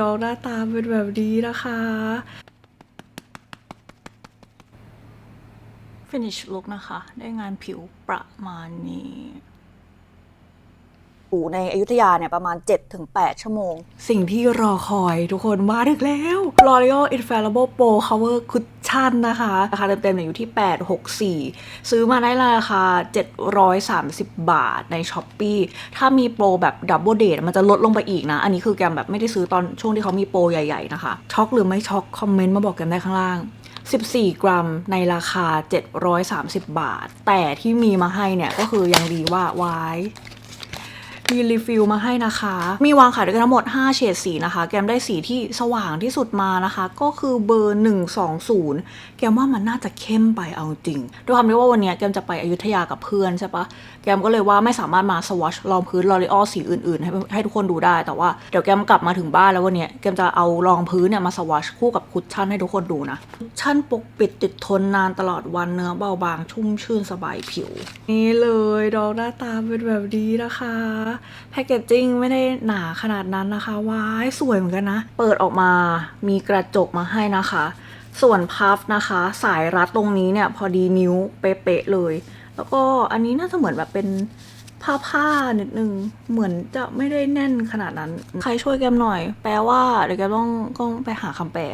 ดองหน้าตาเป็นแบบนี้นะคะ finish look นะคะ ได้งานผิวประมาณนี้ อู่ในอยุธยาเนี่ยประมาณ 7-8 ชั่วโมง สิ่งที่รอคอยทุกคนมาถึงแล้ว L'Oreal Infallible Pro Cover Cushion นะคะราคาเต็มๆเนี่ยอยู่ที่ 864 ซื้อมาได้ราคา 730 บาทใน s h อ p e e ถ้ามีโปรแบบดับเบิลเดทมันจะลดลงไปอีกนะ อันนี้คือแกมแบบไม่ได้ซื้อตอนช่วงที่เขามีโปรใหญ่ ๆ นะคะ ช็อกหรือไม่ช็อกคอมเมนต์มาบอกกันได้ข้างล่าง14 กรัมในราคา 730 บาท แต่ที่มีมาให้เนี่ย ก็คือยังดีว่าวาย มีรีฟิลมาให้นะคะ มีวางขายด้วยกันทั้งหมด 5 เฉดสีนะคะ แกมได้สีที่สว่างที่สุดมานะคะ ก็คือเบอร์ 120 แกมว่ามันน่าจะเข้มไปเอาจริง ด้วยความที่ว่าวันนี้แกมจะไปอยุธยากับเพื่อนใช่ปะแกมก็เลยว่าไม่สามารถมาสวอชรองพื้นลอรีออสีอื่นๆ ให้ให้ทุกคนดูได้ แต่ว่าเดี๋ยวแกมกลับมาถึงบ้านแล้ววันนี้แกมจะเอารองพื้นเนี่ยมาสวอชคู่กับคุชชั่นให้ทุกคนดูนะคุชชั่นปกปิดติดทนนานตลอดวันเนื้อเบาบางชุ่มชื่นสบายผิว นี่เลยดอกหน้าตาเป็นแบบนี้นะคะแพคเกจจิ้งไม่ได้หนาขนาดนั้นนะคะว้ายสวยเหมือนกันนะ เปิดออกมามีกระจกมาให้นะคะ ส่วนพัฟนะคะ สายรัดตรงนี้เนี่ยพอดีนิ้วเป๊ะเลย แล้วก็อันนี้น่าจะเหมือนแบบเป็นผ้าผ้านิดนึงเหมือนจะไม่ได้แน่นขนาดนั้น ใครช่วยแกมหน่อย แปลว่าเดี๋ยวแกต้องต้องไปหาคำแปล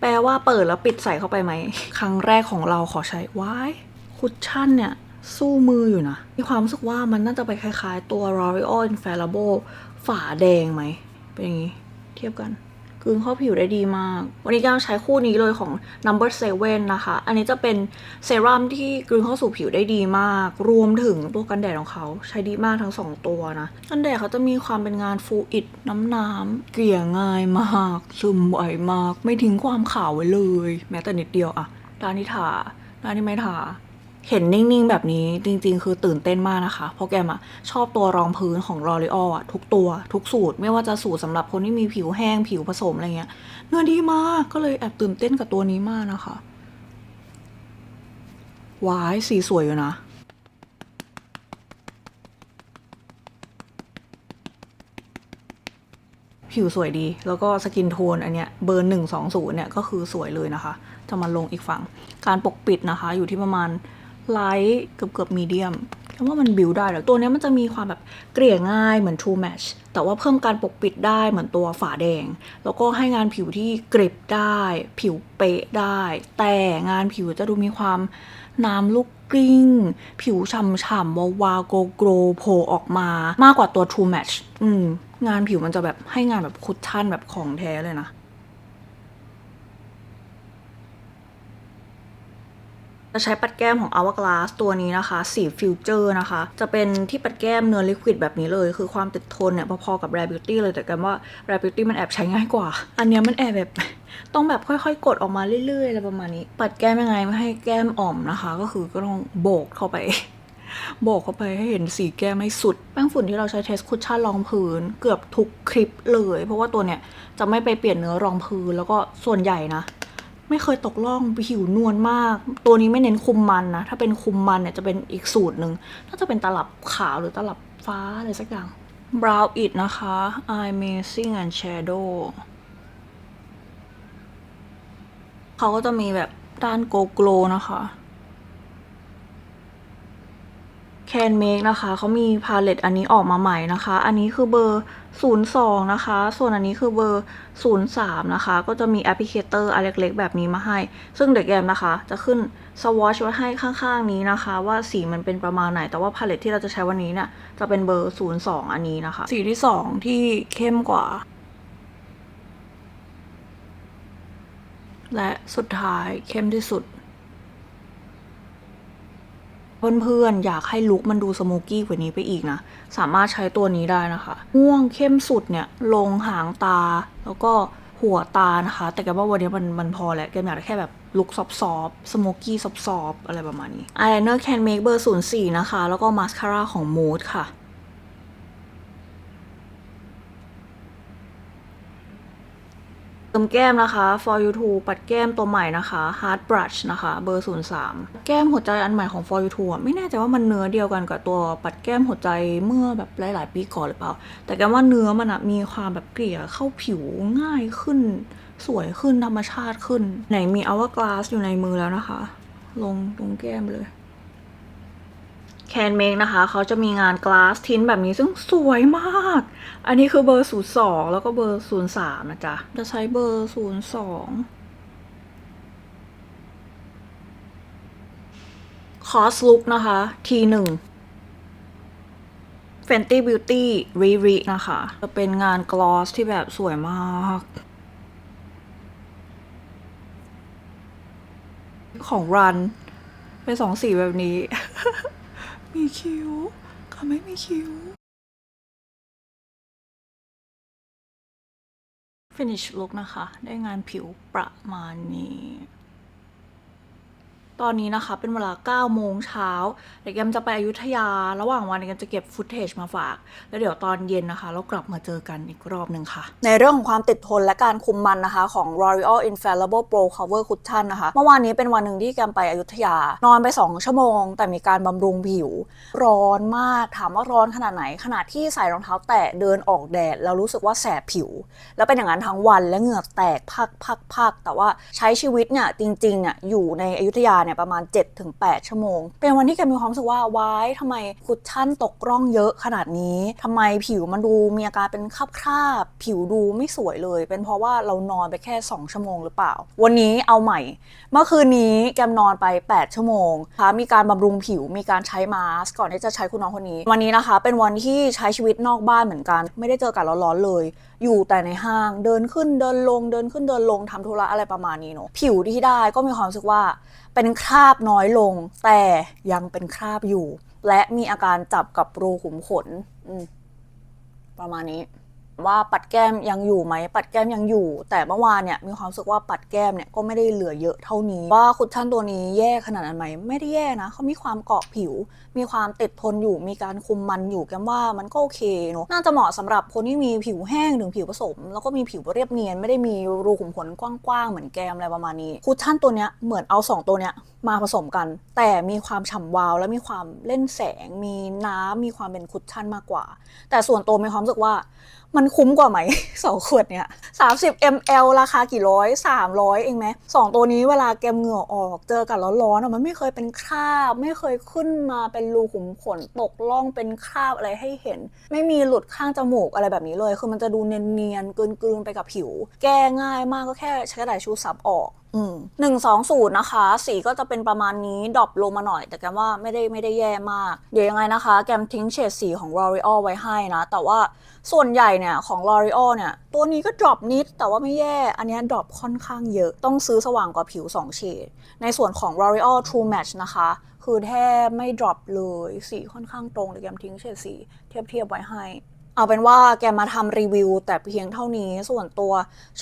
แปลว่าเปิดแล้วปิดใส่เข้าไปไหม ครั้งแรกของเราขอใช้ว้ายคุชชั่นเนี่ย สู้มืออยู่นะ มีความรู้สึกว่ามันน่าจะไปคล้ายๆ ตัว L'Oreal Infallible ฝาแดงไหม เป็นอย่างนี้ เทียบกันกืนเข้าผิวได้ดีมาก วันนี้ก็ใช้คู่นี้เลยของ Number 7นะคะ อันนี้จะเป็นเซรั่มที่กลืนเข้าสู่ผิวได้ดีมาก รวมถึงตัวกันแดดของเขาใช้ดีมากทั้งสองตัวนะ กันแดดเขาจะมีความเป็นงานฟูอิดน้ำน้ำๆเกลี่ยง่ายมาก ซึมไวมาก ไม่ทิ้งความขาวไว้เลย แม้แต่นิดเดียวอะด้านที่ทาด้านที่ไม่ทา เห็นนิ่งๆ แบบนี้จริงๆ คือตื่นเต้นมากนะคะ เพราะแกมอะชอบตัวรองพื้นของ L'Oreal อะทุกตัว ทุกสูตร ไม่ว่าจะสูตรสำหรับคนที่มีผิวแห้งผิวผสมอะไรเงี้ยเนื้อดีมากก็เลยแอบตื่นเต้นกับตัวนี้มากนะคะว้ายสีสวยอยู่นะผิวสวยดี แล้วก็สกินโทนอันเนี้ยเบอร์หนึ่งสองศูนย์เนี่ยก็คือสวยเลยนะคะ จะมาลงอีกฝั่ง การปกปิดนะคะอยู่ที่ประมาณ ไลท์เกือบเกือบมีเดียมคำว่ามันบิวได้แล้วตัวนี้มันจะมีความแบบเกลี่ยง่ายเหมือน True Match แต่ว่าเพิ่มการปกปิดได้เหมือนตัวฝาแดง แล้วก็ให้งานผิวที่กริบได้ ผิวเป๊ะได้ แต่งานผิวจะดูมีความน้ำลูกกลิ้ง ผิวฉ่ำๆวาวาโกโกรโผล่ออกมามากกว่าตัว True Match อืมงานผิวมันจะแบบให้งานแบบคุชชั่นแบบของแท้เลยนะ จะใช้ปัดแก้มของ Hourglass ตัวนี้นะคะ สีฟิวเจอร์นะคะ จะเป็นที่ปัดแก้มเนื้อลิควิดแบบนี้เลย คือความติดทนเนี่ยพอๆกับ Rare Beauty เลยแต่กันว่า Rare Beauty มันแอบใช้ง่ายกว่า อันนี้มันแอบแบบต้องแบบค่อยๆ กดออกมาเรื่อยๆอะไรประมาณนี้ ปัดแก้มยังไงไม่ให้แก้มอ่อมนะคะ ก็คือก็ต้องโบกเข้าไปโบกเข้าไปให้เห็นสีแก้มให้สุด แป้งฝุ่นที่เราใช้เทสคุชชั่นรองพื้น เกือบทุกคลิปเลย เพราะว่าตัวเนี้ยจะไม่ไปเปลี่ยนเนื้อรองพื้นแล้วก็ส่วนใหญ่นะ ไม่เคยตกล่องผิวนวลมาก ตัวนี้ไม่เน้นคุมมันนะ ถ้าเป็นคุมมันเนี่ยจะเป็นอีกสูตรหนึ่งน่าจะเป็นตลับขาวหรือตลับฟ้าอะไรสักอย่าง Brow It นะคะ Eye Amazing and Shadow เขาก็จะมีแบบด้านโกโกลนะคะ แคนเม e นะคะเขามีพาเลตอันนี้ออกมาใหม่นะคะ อันนี้คือเบอร์ 02 นะคะ ส่วนอันนี้คือเบอร์ 03 นะคะ ก็จะมีแอปพลิเคเตอร์อันเล็กๆ แบบนี้มาให้ ซึ่งเด็กแกมนะคะ จะขึ้นสวอชไว้ให้ข้างๆนี้นะคะ ว่าสีมันเป็นประมาณไหน แต่ว่าพาเลตที่เราจะใช้วันนี้เนี่ยจะเป็นเบอร์ 02 อันนี้นะคะ สีที่ 2 ที่เข้มกว่า และสุดท้ายเข้มที่สุด เพื่อนๆ อยากให้ลุคมันดูสโมกี้กว่านี้ไปอีกนะ สามารถใช้ตัวนี้ได้นะคะ ม่วงเข้มสุดเนี่ย ลงหางตา แล้วก็หัวตานะคะ แต่แกว่าวันนี้มันมันพอแล้วแกอยากได้แค่แบบลุคซอฟซอสโมกี้ซอฟซอฟอะไรประมาณนี้อายไลเนอร์แคนเมคเบอร์04นะคะ แล้วก็มาสคาร่าของ Mood ค่ะ เติมแก้มนะคะ for you to ปัดแก้มตัวใหม่นะคะ hard brush นะคะ เบอร์ 03 แก้มหัวใจอันใหม่ของ for you to ไม่แน่ใจว่ามันเนื้อเดียวกันกับตัวปัดแก้มหัวใจเมื่อแบบหลาย ๆ ปีก่อนหรือเปล่า แต่แกว่าเนื้อมันมีความแบบเกลี่ยเข้าผิวง่ายขึ้น สวยขึ้นธรรมชาติขึ้น ไหนมี hourglass อยู่ในมือแล้วนะคะ ลงตรงแก้มเลย แคนเมกนะคะเขาจะมีงานกลาสทินแบบนี้ซึ่งสวยมาก อันนี้คือเบอร์ 02 แล้วก็เบอร์ 03 นะจ๊ะ จะใช้เบอร์ 02 คอสลุกนะคะ T1 Fenty Beauty Riri นะคะ จะเป็นงานกลอสที่แบบสวยมากของรัน เป็นสองสีแบบนี้ มีคิ้วเขาไม่มีคิ้ว finish look นะคะ ได้งานผิวประมาณนี้ ตอนนี้นะคะเป็นเวลา9โมงเช้าเดี๋ยวแกมจะไปอยุธยา ระหว่างวันแกมจะเก็บฟุตเทจมาฝาก แล้วเดี๋ยวตอนเย็นนะคะ เรากลับมาเจอกันอีกรอบหนึ่งค่ะ ในเรื่องของความติดทนและการคุมมันนะคะ ของ L'Oreal Infallible Pro Cover Cushion นะคะ เมื่อวานนี้เป็นวันหนึ่งที่แกมไปอยุธยา นอนไป 2 ชั่วโมง แต่มีการบำรุงผิว ร้อนมากถามว่าร้อนขนาดไหนขนาดที่ใส่รองเท้าแตะเดินออกแดดแล้วรู้สึกว่าแสบผิว แล้วเป็นอย่างนั้นทั้งวันและเหงื่อแตกพักพักพักแต่ว่าใช้ชีวิตเนี่ยจริงๆเนี่ยอยู่ในอยุธยาเนี่ยประมาณ 7-8 ชั่วโมง เป็นวันที่แกมีความรู้สึกว่าว้ายทำไมคุชชั่นตกร่องเยอะขนาดนี้ทำไมผิวมันดูมีอาการเป็นคราบคราบๆผิวดูไม่สวยเลย เป็นเพราะว่าเรานอนไปแค่ 2 ชั่วโมงหรือเปล่า วันนี้เอาใหม่ เมื่อคืนนี้แกมนอนไป 8 ชั่วโมงคะมีการบำรุงผิวมีการใช้มาสก์ก่อนที่จะใช้คุณน้องคนนี้ วันนี้นะคะ เป็นวันที่ใช้ชีวิตนอกบ้านเหมือนกัน ไม่ได้เจอกาศร้อนๆเลย อยู่แต่ในห้างเดินขึ้นเดินลงเดินขึ้นเดินลงทำธุระอะไรประมาณนี้เนอะผิวที่ได้ก็มีความรู้สึกว่า เป็นคราบน้อยลง แต่ยังเป็นคราบอยู่ และมีอาการจับกับรูขุมขนมประมาณนี้ ว่าปัดแก้มยังอยู่ไหม ปัดแก้มยังอยู่ แต่เมื่อวานเนี่ยมีความรู้สึกว่าปัดแก้มเนี่ยก็ไม่ได้เหลือเยอะเท่านี้ ว่าคุชชั่นตัวนี้แย่ขนาดนั้นไหมไม่ได้แย่นะเขามีความเกาะผิว มีความติดทนอยู่ มีการคุมมันอยู่แกมว่ามันก็โอเคเนอะน่าจะเหมาะสำหรับคนที่มีผิวแห้งถึงผิวผสม แล้วก็มีผิวเรียบเนียนไม่ได้มีรูขุมขนกว้างๆเหมือนแก้มอะไรประมาณนี้คุชชั่นตัวเนี้ยเหมือนเอาสองตัวเนี้ยมาผสมกัน แต่มีความฉ่ำวาว และมีความเล่นแสง มีน้ำมีความเป็นคุชชั่นมากกว่า แต่ส่วนตัวมีความรู้สึกว่ามันคุ้มกว่าไหม สองขวดเนี่ย30 ml ราคากี่ร้อย300เองไหมสองตัวนี้เวลาแกมเหงื่อออกเจอกันร้อนๆอะมันไม่เคยเป็นคราบ ไม่เคยขึ้นมาเป็นรูขุมขนตกล่องเป็นคราบอะไรให้เห็น ไม่มีหลุดข้างจมูกอะไรแบบนี้เลย คือมันจะดูเนียนๆกลืนๆไปกับผิว แก้ง่ายมากก็แค่ใช้กระดาษชูซับออกหนึ่งสองสูตรนะคะ สีก็จะเป็นประมาณนี้ดรอปลงมาหน่อย แต่แกมว่าไม่ได้ไม่ได้แย่มาก เดี๋ยวยังไงนะคะ แกมทิ้งเฉดสีของ L'Oreal ไว้ให้นะ แต่ว่าส่วนใหญ่เนี่ยของ L'Oreal เนี่ย ตัวนี้ก็ดรอปนิด แต่ว่าไม่แย่ อันนี้ดรอปค่อนข้างเยอะ ต้องซื้อสว่างกว่าผิว 2 เฉด ในส่วนของ L'Oreal True Match นะคะ คือแทบไม่ดรอปเลย สีค่อนข้างตรงเดี๋ยแกมทิ้งเฉดสีเทียบเทียบไว้ให้ เอาเป็นว่าแกมาทำรีวิว แต่เพียงเท่านี้ส่วนตัว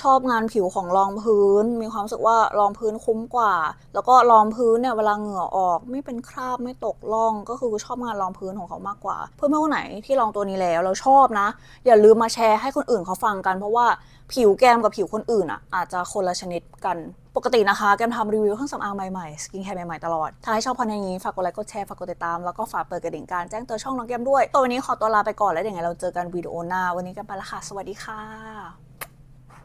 ชอบงานผิวของรองพื้น มีความรู้สึกว่ารองพื้นคุ้มกว่า แล้วก็รองพื้นเนี่ยเวลาเหงื่อออกไม่เป็นคราบไม่ตกล่อง ก็คือชอบงานรองพื้นของเขามากกว่า เพื่อนๆคนไหนที่ลองตัวนี้แล้วเราชอบนะ อย่าลืมมาแชร์ให้คนอื่นเขาฟังกัน เพราะว่าผิวแกมกับผิวคนอื่นอะอาจจะคนละชนิดกัน ปกตินะคะแกมทำรีวิวเครื่องสำอางใหม่ๆ สกินแคร์ใหม่ๆ ตลอด ถ้าให้ชอบพันธุ์อย่างนี้ ฝากกดไลค์ กดแชร์ ฝากกดติดตาม แล้วก็ฝากเปิดกระดิ่งการแจ้งเตือนช่องน้องแกมด้วย ตัววันนี้ขอตัวลาไปก่อนแล้วเดี๋ยวยังไงเราเจอกันวิดีโอหน้า วันนี้กันไปละค่ะ สวัสดีค่ะ